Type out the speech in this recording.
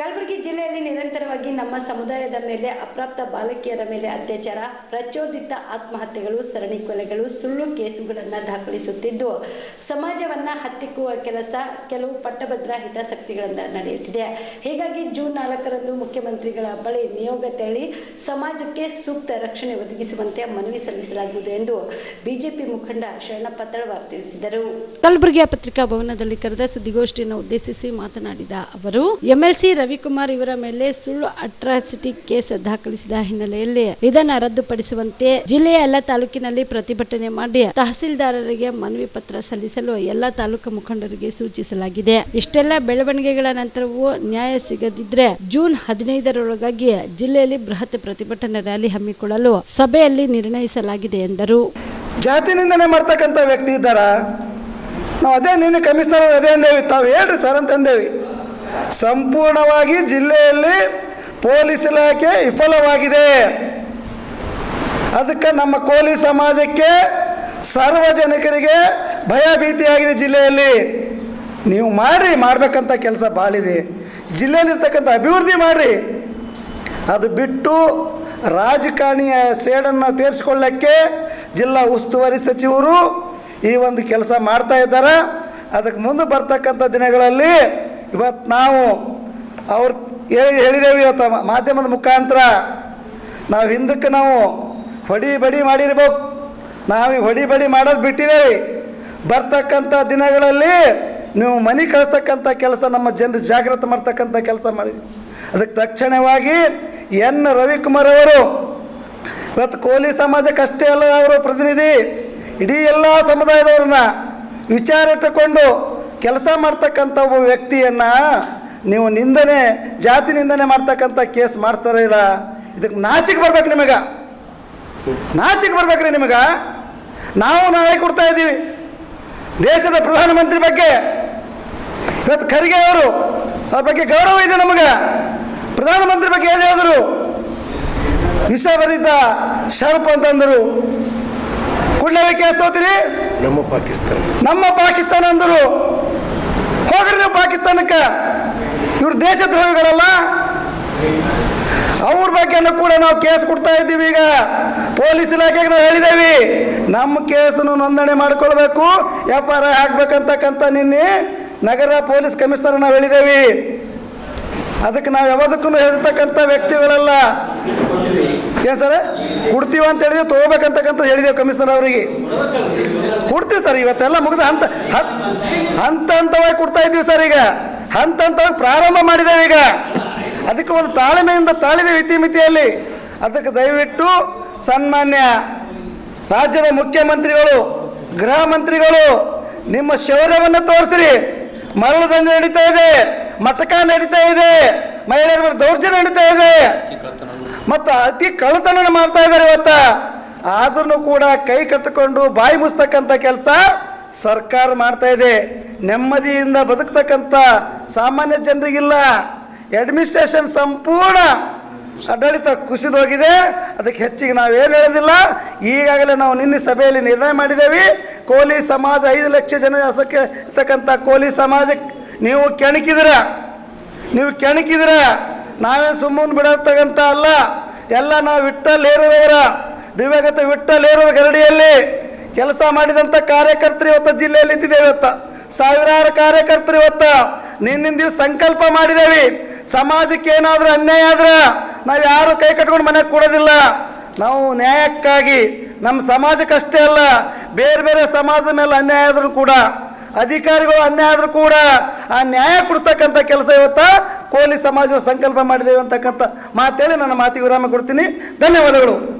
ಕಲಬುರಗಿ ಜಿಲ್ಲೆಯಲ್ಲಿ ನಿರಂತರವಾಗಿ ನಮ್ಮ ಸಮುದಾಯದ ಮೇಲೆ ಅಪ್ರಾಪ್ತ ಬಾಲಕಿಯರ ಮೇಲೆ ಅತ್ಯಾಚಾರ, ಪ್ರಚೋದಿತ ಆತ್ಮಹತ್ಯೆಗಳು, ಸರಣಿ ಕೊಲೆಗಳು, ಸುಳ್ಳು ಕೇಸುಗಳನ್ನು ದಾಖಲಿಸುತ್ತಿದ್ದು, ಸಮಾಜವನ್ನ ಹತ್ತಿಕ್ಕುವ ಕೆಲಸ ಕೆಲವು ಪಟ್ಟಭದ್ರ ಹಿತಾಸಕ್ತಿಗಳಿಂದ ನಡೆಯುತ್ತಿದೆ. ಹೀಗಾಗಿ ಜೂನ್ ನಾಲ್ಕರಂದು ಮುಖ್ಯಮಂತ್ರಿಗಳ ಬಳಿ ನಿಯೋಗ ತೆರಳಿ ಸಮಾಜಕ್ಕೆ ಸೂಕ್ತ ರಕ್ಷಣೆ ಒದಗಿಸುವಂತೆ ಮನವಿ ಸಲ್ಲಿಸಲಾಗುವುದು ಎಂದು ಬಿಜೆಪಿ ಮುಖಂಡ ಶರಣಪ್ಪ ತಳವಾರ್ ತಿಳಿಸಿದರು. ಕಲಬುರಗಿಯ ಪತ್ರಿಕಾ ಭವನದಲ್ಲಿ ಕರೆದ ಸುದ್ದಿಗೋಷ್ಠಿಯನ್ನು ಉದ್ದೇಶಿಸಿ ಮಾತನಾಡಿದ ಅವರು, ಎಂಎಲ್ಸಿ ರವಿಕುಮಾರ್ ಇವರ ಮೇಲೆ ಸುಳ್ಳು ಅಟ್ರಾಸಿಟಿ ಕೇಸ್ ದಾಖಲಿಸಿದ ಹಿನ್ನೆಲೆಯಲ್ಲಿ ಇದನ್ನು ರದ್ದುಪಡಿಸುವಂತೆ ಜಿಲ್ಲೆಯ ಎಲ್ಲ ತಾಲೂಕಿನಲ್ಲಿ ಪ್ರತಿಭಟನೆ ಮಾಡಿ ತಹಸೀಲ್ದಾರರಿಗೆ ಮನವಿ ಪತ್ರ ಸಲ್ಲಿಸಲು ಎಲ್ಲ ತಾಲೂಕು ಮುಖಂಡರಿಗೆ ಸೂಚಿಸಲಾಗಿದೆ. ಇಷ್ಟೆಲ್ಲ ಬೆಳವಣಿಗೆಗಳ ನಂತರವೂ ನ್ಯಾಯ ಸಿಗದಿದ್ರೆ ಜೂನ್ ಹದಿನೈದರೊಳಗಾಗಿ ಜಿಲ್ಲೆಯಲ್ಲಿ ಬೃಹತ್ ಪ್ರತಿಭಟನಾ ರ್ಯಾಲಿ ಹಮ್ಮಿಕೊಳ್ಳಲು ಸಭೆಯಲ್ಲಿ ನಿರ್ಣಯಿಸಲಾಗಿದೆ ಎಂದರು. ಜಾತಿ ನಿಂದನೆ ಮಾಡ್ತಕ್ಕಂಥ ವ್ಯಕ್ತಿ ಇದ್ದಾರ? ನಾವು ಅದೇ ನಿನ್ನೆ ಕಮಿಷನರ್ ಅದೇ ಅಂದೇವಿ, ತಾವು ಹೇಳ್ರಿ ಸರ್ ಅಂತ ಅಂದೇವಿ. ಸಂಪೂರ್ಣವಾಗಿ ಜಿಲ್ಲೆಯಲ್ಲಿ ಪೊಲೀಸ್ ಇಲಾಖೆ ವಿಫಲವಾಗಿದೆ. ಅದಕ್ಕೆ ನಮ್ಮ ಕೋಲಿ ಸಮಾಜಕ್ಕೆ ಸಾರ್ವಜನಿಕರಿಗೆ ಭಯಭೀತಿಯಾಗಿದೆ ಜಿಲ್ಲೆಯಲ್ಲಿ. ನೀವು ಮಾಡಿರಿ, ಮಾಡಬೇಕಂತ ಕೆಲಸ ಭಾಳಿದೆ ಜಿಲ್ಲೆಯಲ್ಲಿರ್ತಕ್ಕಂಥ ಅಭಿವೃದ್ಧಿ ಮಾಡಿರಿ. ಅದು ಬಿಟ್ಟು ರಾಜಕಾರಣಿಯ ಸೇಡನ್ನು ತೀರಿಸ್ಕೊಳ್ಳೋಕ್ಕೆ ಜಿಲ್ಲಾ ಉಸ್ತುವಾರಿ ಸಚಿವರು ಈ ಒಂದು ಕೆಲಸ ಮಾಡ್ತಾ ಇದ್ದಾರೆ. ಅದಕ್ಕೆ ಮುಂದೆ ಬರ್ತಕ್ಕಂಥ ದಿನಗಳಲ್ಲಿ ಇವತ್ತು ನಾವು ಅವ್ರು ಹೇಳಿ ಇವತ್ತು ಮಾಧ್ಯಮದ ಮುಖಾಂತರ. ನಾವು ಹಿಂದಕ್ಕೆ ನಾವು ಹೊಡಿ ಬಡಿ ಮಾಡಿರ್ಬೇಕು. ನಾವು ಈ ಹೊಡಿ ಬಡಿ ಮಾಡೋದು ಬಿಟ್ಟಿದ್ದೇವೆ ಬರ್ತಕ್ಕಂಥ ದಿನಗಳಲ್ಲಿ ನೀವು ಮನೆ ಕಳಿಸ್ತಕ್ಕಂಥ ಕೆಲಸ ನಮ್ಮ ಜನರು ಜಾಗೃತ ಮಾಡ್ತಕ್ಕಂಥ ಕೆಲಸ ಮಾಡಿದ್ವಿ ಅದಕ್ಕೆ ತಕ್ಷಣವಾಗಿ ಎನ್ ರವಿಕುಮಾರ್ ಅವರು, ಇವತ್ತು ಕೋಲಿ ಸಮಾಜಕ್ಕೆ ಅಷ್ಟೇ ಅಲ್ಲ, ಅವರು ಪ್ರತಿನಿಧಿ. ಇಡೀ ಎಲ್ಲ ಸಮುದಾಯದವ್ರನ್ನ ವಿಚಾರ ಇಟ್ಟುಕೊಂಡು ಕೆಲಸ ಮಾಡ್ತಕ್ಕಂಥ ಒಬ್ಬ ವ್ಯಕ್ತಿಯನ್ನು ನೀವು ನಿಂದನೆ ಜಾತಿ ನಿಂದನೆ ಮಾಡ್ತಕ್ಕಂಥ ಕೇಸ್ ಮಾಡ್ತಾರೆ ಇಲ್ಲ ಇದಕ್ಕೆ ನಾಚಿಕೆ ಬರ್ಬೇಕು ನಿಮಗೆ. ನಾಚಿಕೆ ಬರ್ಬೇಕ್ರಿ ನಿಮಗೆ. ನಾವು ನಾಳೆ ಕೊಡ್ತಾ ಇದ್ದೀವಿ. ದೇಶದ ಪ್ರಧಾನಮಂತ್ರಿ ಬಗ್ಗೆ. ಇವತ್ತು ಖರ್ಗೆ ಅವರು ಅವ್ರ ಬಗ್ಗೆ ಗೌರವ ಇದೆ ನಮಗೆ. ಪ್ರಧಾನಮಂತ್ರಿ ಬಗ್ಗೆ ಏನು ಹೇಳಿದ್ರು? ವಿಷಭರಿತ ಶರ್ಪ್ ಅಂತಂದರು ಕೂಡಲೇ ಕೇಸ್ ತಗೋತೀರಿ? ನಮ್ಮ ಪಾಕಿಸ್ತಾನ. ನಮ್ಮ ಪಾಕಿಸ್ತಾನ ಅಂದರು. ಹೋಗ್ರಿ ನೀವು ಪಾಕಿಸ್ತಾನಕ್ಕೆ? ಇವ್ರು ದೇಶದ್ರೋಹಿಗಳಲ್ಲ ಅವ್ರ ಬಗ್ಗೆನೂ ಕೂಡ ನಾವು ಕೇಸ್ ಕೊಡ್ತಾ ಇದ್ದೀವಿ ಈಗ. ಪೊಲೀಸ್ ಇಲಾಖೆಗೆ ನಾವು ಹೇಳಿದ್ದೇವೆ ನಮ್ಮ ಕೇಸನ್ನು ನೋಂದಣಿ ಮಾಡ್ಕೊಳ್ಬೇಕು ಎಫ್ ಆರ್ ಐ ಹಾಕ್ಬೇಕಂತಕ್ಕಂಥ ನಿನ್ನೆ ನಗರ ಪೊಲೀಸ್ ಕಮಿಷನರ್ ನಾವು ಹೇಳಿದ್ದೇವೆ ಅದಕ್ಕೆ ನಾವು ಯಾವುದಕ್ಕೂ ಹೇಳ್ತಕ್ಕಂಥ ವ್ಯಕ್ತಿಗಳಲ್ಲ. ಏನು ಸರ್? ಕೊಡ್ತೀವ ಅಂತ ಹೇಳಿದ್ರೆ ತೊಗೋಬೇಕಂತಕ್ಕಂಥ ಹೇಳಿದೆ ಕಮಿಷನರ್ ಅವರಿಗೆ. ಕೊಡ್ತೀವಿ ಸರ್, ಇವತ್ತೆಲ್ಲ ಮುಗಿದ ಹಂತ ಹಂತ ಹಂತ ಹಂತವಾಗಿ ಕೊಡ್ತಾ ಇದ್ದೀವಿ ಸರ್ ಈಗ. ಹಂತ ಹಂತವಾಗಿ ಪ್ರಾರಂಭ ಮಾಡಿದ್ದೇವೆ ಈಗ. ಅದಕ್ಕೆ ಒಂದು ತಾಳ್ಮೆಯಿಂದ ತಾಳಿದೆ ಇತಿಮಿತಿಯಲ್ಲಿ ಅದಕ್ಕೆ ದಯವಿಟ್ಟು ಸನ್ಮಾನ್ಯ ರಾಜ್ಯದ ಮುಖ್ಯಮಂತ್ರಿಗಳು, ಗೃಹ ಮಂತ್ರಿಗಳು, ನಿಮ್ಮ ಶೌರ್ಯವನ್ನು ತೋರಿಸಿರಿ. ಮರಳು ದಂಧೆ ನಡೀತಾ ಇದೆ. ಮಟಕ ನಡೀತಾ ಇದೆ. ಮಹಿಳೆಯರ ಮೇಲೆ ದೌರ್ಜನ್ಯ ನಡೀತಾ ಇದೆ. ಮತ್ತು ಅತಿ ಕಳ್ಳತನ ಮಾಡ್ತಾ ಇದ್ದಾರೆ ಇವತ್ತ. ಆದ್ರೂ ಕೂಡ ಕೈ ಕಟ್ಟಿಕೊಂಡು ಬಾಯಿ ಮುಸ್ತಕ್ಕಂಥ ಕೆಲಸ ಸರ್ಕಾರ ಮಾಡ್ತಾ ಇದೆ. ನೆಮ್ಮದಿಯಿಂದ ಬದುಕ್ತಕ್ಕಂಥ ಸಾಮಾನ್ಯ ಜನರಿಗಿಲ್ಲ. ಅಡ್ಮಿನಿಸ್ಟ್ರೇಷನ್ ಸಂಪೂರ್ಣ ಆಡಳಿತ ಕುಸಿದೋಗಿದೆ ಅದಕ್ಕೆ ಹೆಚ್ಚಿಗೆ ನಾವೇನು ಹೇಳೋದಿಲ್ಲ. ಈಗಾಗಲೇ ನಾವು ನಿನ್ನೆ ಸಭೆಯಲ್ಲಿ ನಿರ್ಣಯ ಮಾಡಿದ್ದೇವೆ. ಕೋಲಿ ಸಮಾಜ ಐದು ಲಕ್ಷ ಜನ ಇರ್ತಕ್ಕಂಥ ಕೋಲಿ ಸಮಾಜಕ್ಕೆ ನೀವು ಕೆಣಕಿದಿರ? ನೀವು ಕೆಣಕಿದಿರ? ನಾವೇನು ಸುಮ್ಮನೆ ಬಿಡತಕ್ಕಂಥ ಅಲ್ಲ. ಎಲ್ಲ ನಾವು ವಿಠಲ್ ಹೇರೂರವರ ದಿವ್ಯಗತ ವಿಠಲ್ ಹೇರೂರ ಗರಡಿಯಲ್ಲಿ ಕೆಲಸ ಮಾಡಿದಂಥ ಕಾರ್ಯಕರ್ತರು ಇವತ್ತು ಜಿಲ್ಲೆಯಲ್ಲಿ ಇದ್ದಿದ್ದೇವೆ ಇವತ್ತು. ಸಾವಿರಾರು ಕಾರ್ಯಕರ್ತರು ಇವತ್ತು. ನಿನ್ನಿಂದ ಸಂಕಲ್ಪ ಮಾಡಿದ್ದೇವೆ ಸಮಾಜಕ್ಕೆ ಏನಾದರೂ ಅನ್ಯಾಯ ಆದ್ರೆ ನಾವು ಯಾರು ಕೈ ಕಟ್ಕೊಂಡು ಮನೆಗೆ ಕೊಡೋದಿಲ್ಲ. ನಾವು ನ್ಯಾಯಕ್ಕಾಗಿ ನಮ್ಮ ಸಮಾಜಕ್ಕಷ್ಟೇ ಅಲ್ಲ, ಬೇರೆ ಬೇರೆ ಸಮಾಜದ ಮೇಲೆ ಅನ್ಯಾಯ ಆದರೂ ಕೂಡ ಅಧಿಕಾರಿಗಳು ಅನ್ಯಾಯ ಆದರೂ ಕೂಡ ಆ ನ್ಯಾಯ ಕೊಡಿಸ್ತಕ್ಕಂಥ ಕೆಲಸ ಇವತ್ತ ಕೋಲಿ ಸಮಾಜ ಸಂಕಲ್ಪ ಮಾಡಿದ್ದೇವೆ ಅಂತಕ್ಕಂಥ ಮಾತೇಳಿ ನನ್ನ ಮಾತಿಗೆ ವಿರಾಮ ಕೊಡ್ತೀನಿ. ಧನ್ಯವಾದಗಳು.